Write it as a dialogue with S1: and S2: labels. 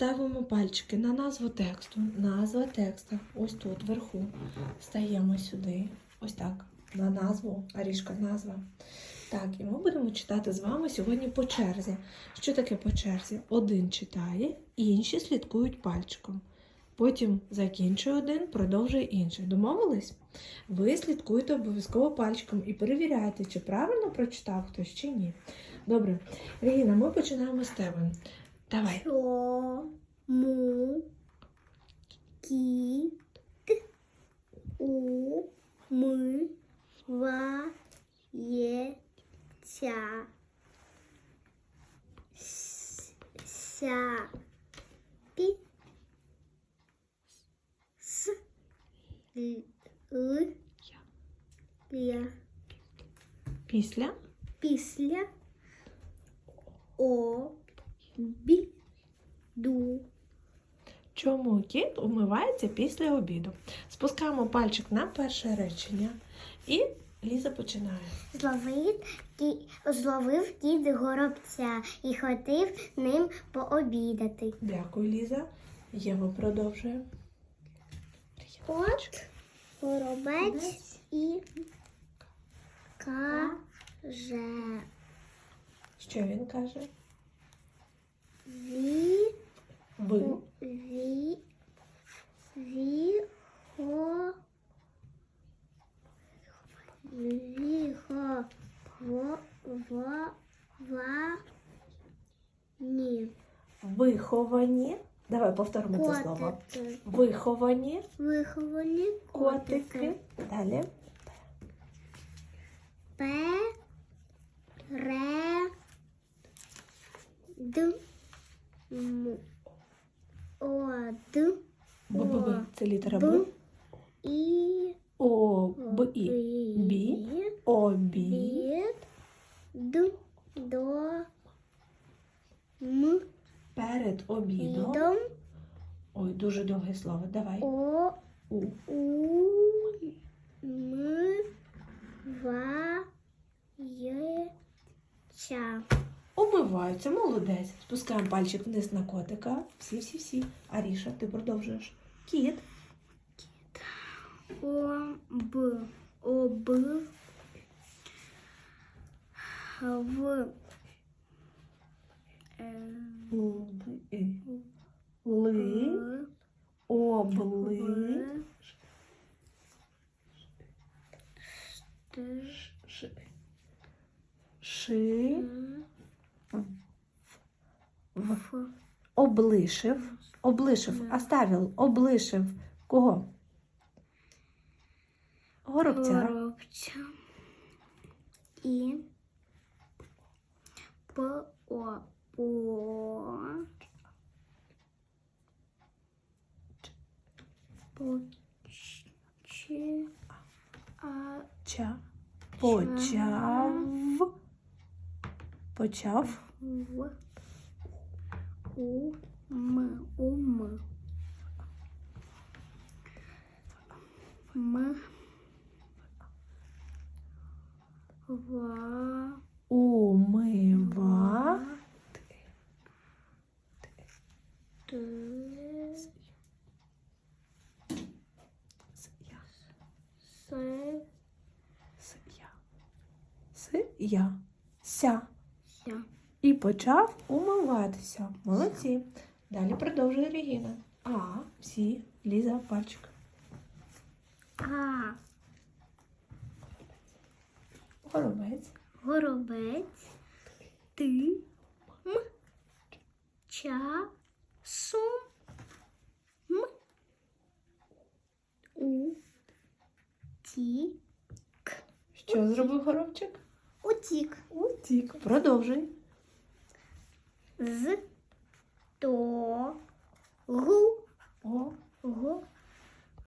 S1: ставимо пальчики на назву тексту. Назва текста. Ось тут вверху. Стаємо сюди. Ось так. На назву. Арішка назва. Так, і ми будемо читати з вами сьогодні по черзі. Що таке по черзі? Один читає, інші слідкують пальчиком. Потім закінчує один, продовжує інший. Домовились? Ви слідкуєте обов'язково пальчиком і перевіряєте, чи правильно прочитав хтось чи ні. Добре, Регіна, ми починаємо з тебе. Давай.
S2: Що му кі у ми ва є ця с- ся пі с л л я
S1: Після
S2: після о бі
S1: чому кіт умивається після обіду? Спускаємо пальчик на перше речення і Ліза починає.
S2: Зловив, кі... зловив кіт горобця і хотів ним пообідати.
S1: Дякую, Ліза. Єва продовжує.
S2: От горобець і каже.
S1: Що він каже?
S2: Ві,
S1: Ви.
S2: ві, ві, хо, ві, хо, во, во, ва, ні.
S1: Виховані. Давай повторимо це слово.
S2: Котики.
S1: Виховані
S2: Виховані
S1: котики. Далі.
S2: П, ре, д, м, о, д,
S1: Б, Б, Б. Це літера Б.
S2: Б, і,
S1: О, Б, І. Бі. Обід.
S2: Бід, д, до, м,
S1: Перед обідом.
S2: ідом,
S1: Ой, дуже довге слово. Давай.
S2: о,
S1: У.
S2: у, м, ва, є, ча.
S1: Умиваються, молодець. Спускаємо пальчик вниз на котика. Всі, всі, всі. Аріша, ти продовжуєш. Кіт.
S2: Об, об, в, е,
S1: Ли. Ли. Обли.
S2: т,
S1: Ши. Облишив. Облишив. Оставив. Облишив. Кого? Горобця.
S2: горобця. І по, по, ч,
S1: Ча. Почав. Почав.
S2: в, у, м, ум, м, ва,
S1: Умива.
S2: т,
S1: Я.
S2: се,
S1: С. Я. С. Я. Ся.
S2: ся.
S1: І почав умиватися. Молодці. Далі продовжує Регіна. А, всі, Ліза, пальчик.
S2: А,
S1: Горобець.
S2: горобець, ти, м, ча, сум, м, у, ті,
S1: Що зробив горобчик?
S2: утік,
S1: Утік. Продовжуй.
S2: З, то, гу, го,